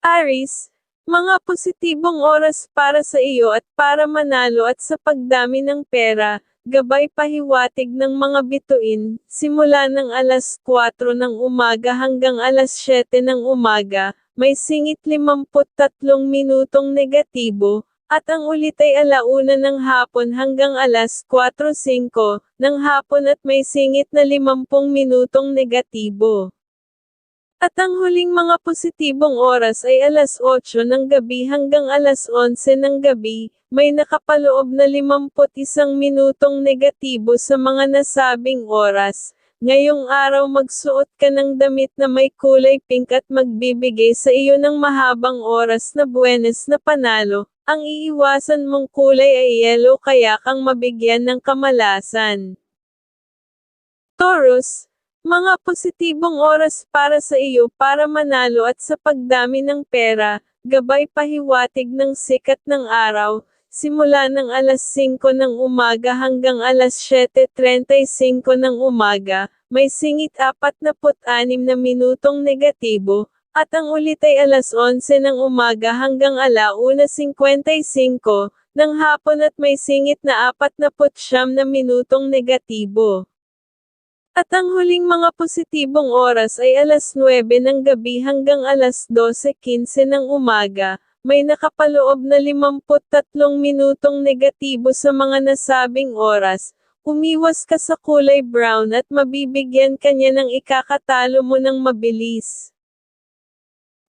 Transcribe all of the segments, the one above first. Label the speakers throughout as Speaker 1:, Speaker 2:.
Speaker 1: Aris, mga positibong oras para sa iyo at para manalo at sa pagdami ng pera, gabay pahiwatig ng mga bituin, simula ng alas 4 ng umaga hanggang alas 7 ng umaga, may singit 53 minutong negatibo, at ang ulit ay alauna ng hapon hanggang alas 4.05 ng hapon at may singit na 50 minutong negatibo. At ang huling mga positibong oras ay alas 8 ng gabi hanggang alas 11 ng gabi, may nakapaloob na 51 minutong negatibo sa mga nasabing oras. Ngayong araw magsuot ka ng damit na may kulay pink at magbibigay sa iyo ng mahabang oras na buenas na panalo. Ang iiwasan mong kulay ay yellow kaya kang mabigyan ng kamalasan. Taurus, mga positibong oras para sa iyo para manalo at sa pagdami ng pera, gabay pahiwatig ng sikat ng araw, simula ng alas 5 ng umaga hanggang alas 7.35 ng umaga, may singit 46 na minutong negatibo, at ang ulit ay alas 11 ng umaga hanggang alauna 55 ng hapon at may singit na 49 na minutong negatibo. At ang huling mga positibong oras ay alas 9 ng gabi hanggang alas 12.15 ng umaga, may nakapaloob na 53 minutong negatibo sa mga nasabing oras. Umiwas ka sa kulay brown at mabibigyan ka niya ng ikakatalo mo ng mabilis.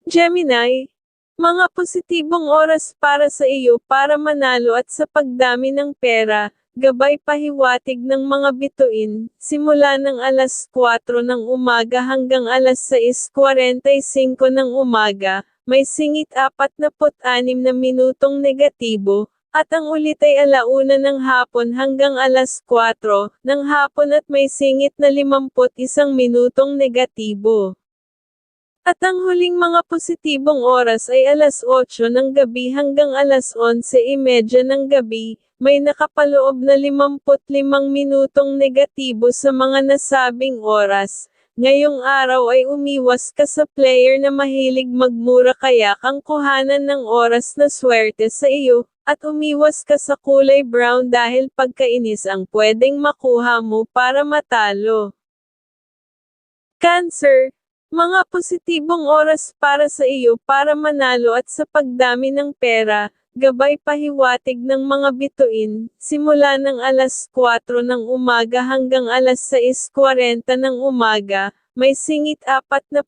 Speaker 1: Gemini, mga positibong oras para sa iyo para manalo at sa pagdami ng pera, gabay pahiwatig ng mga bituin, simula ng alas 4 ng umaga hanggang alas 6.45 ng umaga, may singit 46 na minutong negatibo, at ang ulit ay alauna ng hapon hanggang alas 4 ng hapon at may singit na 51 minutong negatibo. At ang huling mga positibong oras ay alas 8 ng gabi hanggang alas 11.30 ng gabi, may nakapaloob na 55 minutong negatibo sa mga nasabing oras. Ngayong araw ay umiwas ka sa player na mahilig magmura kaya kang kuhanan ng oras na swerte sa iyo, at umiwas ka sa kulay brown dahil pagkainis ang pwedeng makuha mo para matalo. Cancer, mga positibong oras para sa iyo para manalo at sa pagdami ng pera, gabay pahiwatig ng mga bituin, simula ng alas 4 ng umaga hanggang alas 6.40 ng umaga, may singit 45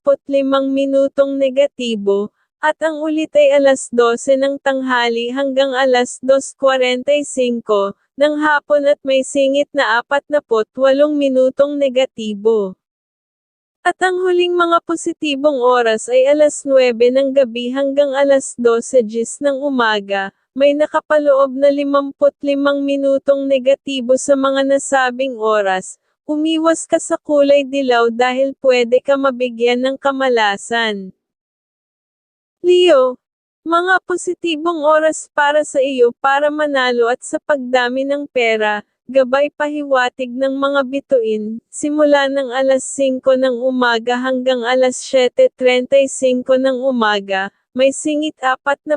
Speaker 1: minutong negatibo, at ang ulit ay alas 12 ng tanghali hanggang alas 2.45 ng hapon at may singit na 48 minutong negatibo. At ang huling mga positibong oras ay alas 9 ng gabi hanggang alas 12 gis ng umaga, may nakapaloob na 55 minutong negatibo sa mga nasabing oras. Umiwas ka sa kulay dilaw dahil pwede ka mabigyan ng kamalasan. Leo, mga positibong oras para sa iyo para manalo at sa pagdami ng pera, gabay pahiwatig ng mga bituin, simula ng alas 5 ng umaga hanggang alas 7.35 ng umaga, may singit 43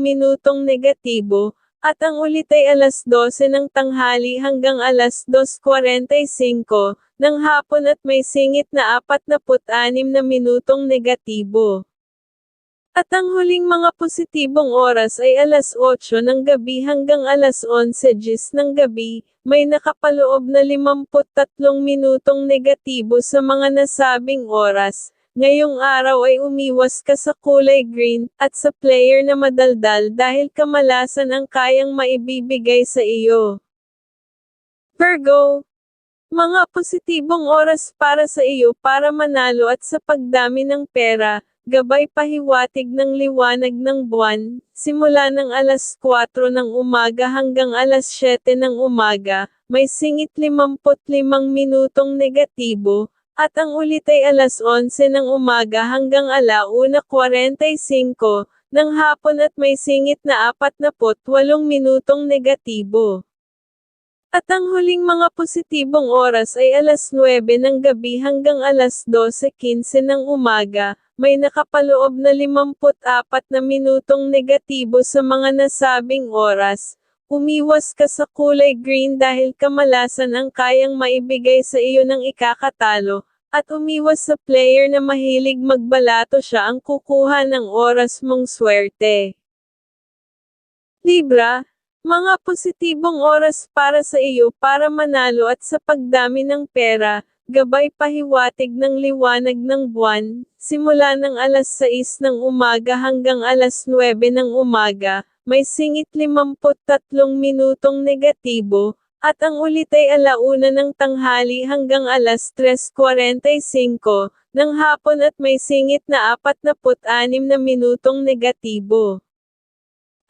Speaker 1: minutong negatibo, at ang ulit ay alas 12 ng tanghali hanggang alas 2.45 ng hapon at may singit na 46 na minutong negatibo. At ang huling mga positibong oras ay alas 8 ng gabi hanggang alas 11 gis ng gabi, may nakapaloob na 53 minutong negatibo sa mga nasabing oras. Ngayong araw ay umiwas ka sa kulay green, at sa player na madaldal dahil kamalasan ang kayang maibibigay sa iyo. Virgo, mga positibong oras para sa iyo para manalo at sa pagdami ng pera, gabay pahiwatig ng liwanag ng buwan, simula ng alas 4 ng umaga hanggang alas 7 ng umaga, may singit 55 minutong negatibo, at ang ulit ay alas 11 ng umaga hanggang alauna 45 ng hapon at may singit na 48 minutong negatibo. At ang huling mga positibong oras ay alas 9 ng gabi hanggang alas 12.15 ng umaga, may nakapaloob na 54 na minutong negatibo sa mga nasabing oras. Umiwas ka sa kulay green dahil kamalasan ang kayang maibigay sa iyo ng ikakatalo, at umiwas sa player na mahilig magbalato siya ang kukuha ng oras mong swerte. Libra, mga positibong oras para sa iyo para manalo at sa pagdami ng pera, gabay pahiwatig ng liwanag ng buwan, simula ng alas 6 ng umaga hanggang alas 9 ng umaga, may singit 53 minutong negatibo, at ang ulit ay alauna ng tanghali hanggang alas 3.45 ng hapon at may singit na 46 na minutong negatibo.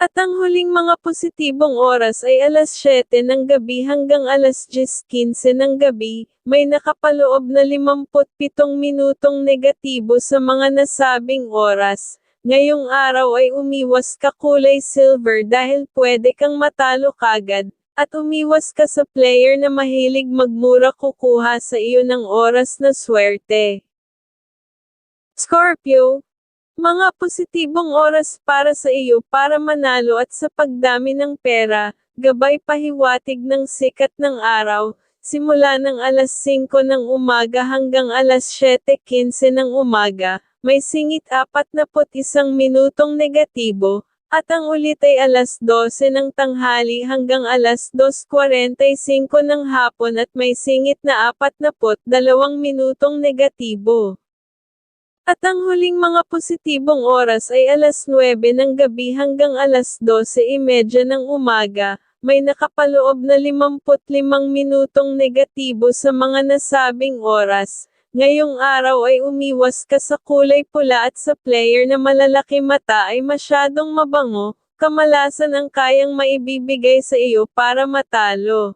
Speaker 1: At ang huling mga positibong oras ay alas 7 ng gabi hanggang alas 10.15 ng gabi, may nakapaloob na 57 minutong negatibo sa mga nasabing oras. Ngayong araw ay umiwas ka kulay silver dahil pwede kang matalo kagad, at umiwas ka sa player na mahilig magmura kukuha sa iyo ng oras na swerte. Scorpio, mga positibong oras para sa iyo para manalo at sa pagdami ng pera, gabay pahiwatig ng sikat ng araw, simula ng alas 5 ng umaga hanggang alas 7.15 ng umaga, may singit 41 minutong negatibo, at ang ulit ay alas 12 ng tanghali hanggang alas 2.45 ng hapon at may singit na 42 minutong negatibo. At ang huling mga positibong oras ay alas 9 ng gabi hanggang alas 12.30 ng umaga, may nakapaloob na 55 minutong negatibo sa mga nasabing oras. Ngayong araw ay umiwas ka sa kulay pula at sa player na malalaki mata ay masyadong mabango, kamalasan ang kayang maibibigay sa iyo para matalo.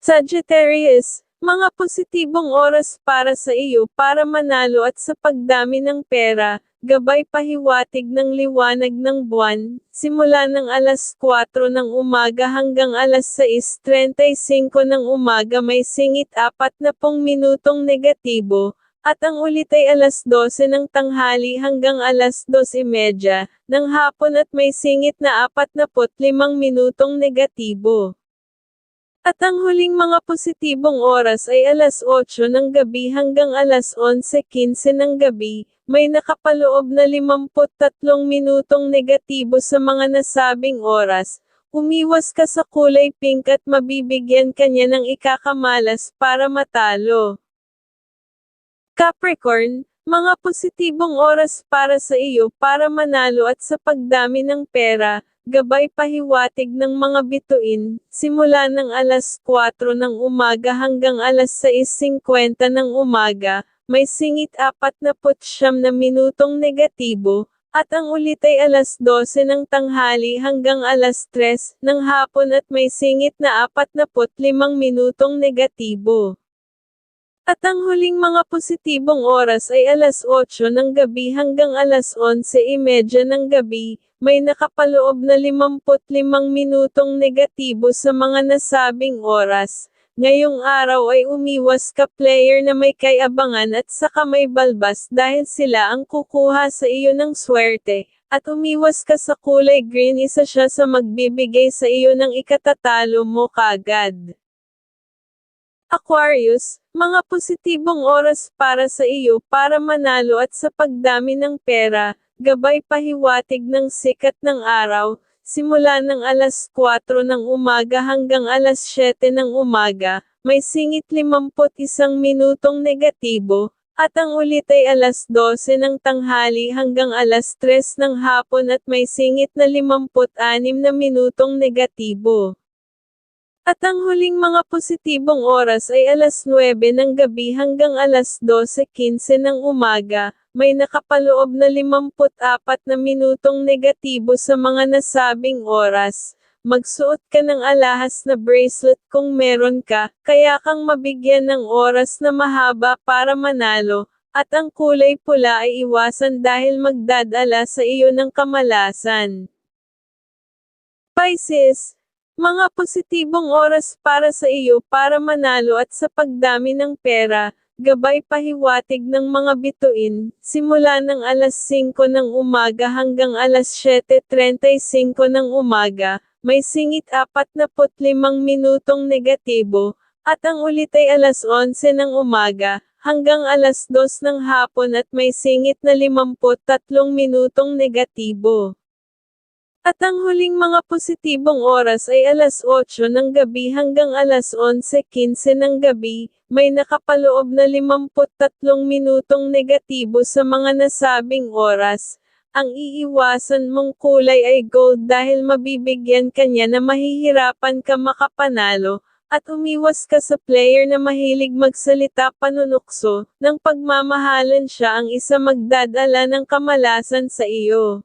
Speaker 1: Sagittarius, mga positibong oras para sa iyo para manalo at sa pagdami ng pera, gabay pahiwatig ng liwanag ng buwan, simula ng alas 4 ng umaga hanggang alas 6.35 ng umaga may singit 40 minutong negatibo, at ang ulit ay alas 12 ng tanghali hanggang alas 2.30 ng hapon at may singit na 45 minutong negatibo. At ang huling mga positibong oras ay alas 8 ng gabi hanggang alas 11.15 ng gabi, may nakapaloob na 53 minutong negatibo sa mga nasabing oras. Umiwas ka sa kulay pink at mabibigyan kanya ng ikakamalas para matalo. Capricorn, mga positibong oras para sa iyo para manalo at sa pagdami ng pera, gabay pahiwatig ng mga bituin, simula ng alas 4 ng umaga hanggang alas 6.50 ng umaga, may singit 49 na minutong negatibo, at ang ulit ay alas 12 ng tanghali hanggang alas 3 ng hapon at may singit na 45 minutong negatibo. At ang huling mga positibong oras ay alas 8 ng gabi hanggang alas 11.30 ng gabi, may nakapaloob na 55 minutong negatibo sa mga nasabing oras. Ngayong araw ay umiwas ka player na may kayabangan at saka may balbas dahil sila ang kukuha sa iyo ng swerte, at umiwas ka sa kulay green isa siya sa magbibigay sa iyo ng ikatatalo mo kagad. Aquarius, mga positibong oras para sa iyo para manalo at sa pagdami ng pera, gabay pahiwatig ng sikat ng araw, simula ng alas 4 ng umaga hanggang alas 7 ng umaga, may singit 51 minutong negatibo, at ang ulit ay alas 12 ng tanghali hanggang alas 3 ng hapon at may singit na 56 na minutong negatibo. At ang huling mga positibong oras ay alas 9 ng gabi hanggang alas 12.15 ng umaga, may nakapaloob na 54 na minutong negatibo sa mga nasabing oras. Magsuot ka ng alahas na bracelet kung meron ka, kaya kang mabigyan ng oras na mahaba para manalo, at ang kulay pula ay iwasan dahil magdadala sa iyo ng kamalasan. Pisces, Mga positibong oras para sa iyo para manalo at sa pagdami ng pera, gabay pahiwatig ng mga bituin, simula ng alas 5 ng umaga hanggang alas 7.35 ng umaga, may singit 45 minutong negatibo, at ang ulit ay alas 11 ng umaga, hanggang alas 2 ng hapon at may singit na 53 minutong negatibo. At ang huling mga positibong oras ay alas 8 ng gabi hanggang alas 11.15 ng gabi, may nakapaloob na 53 minutong negatibo sa mga nasabing oras. Ang iiwasan mong kulay ay gold dahil mabibigyan ka niya na mahihirapan ka makapanalo, at umiwas ka sa player na mahilig magsalita panunukso, ng pagmamahalan siya ang isa magdadala ng kamalasan sa iyo.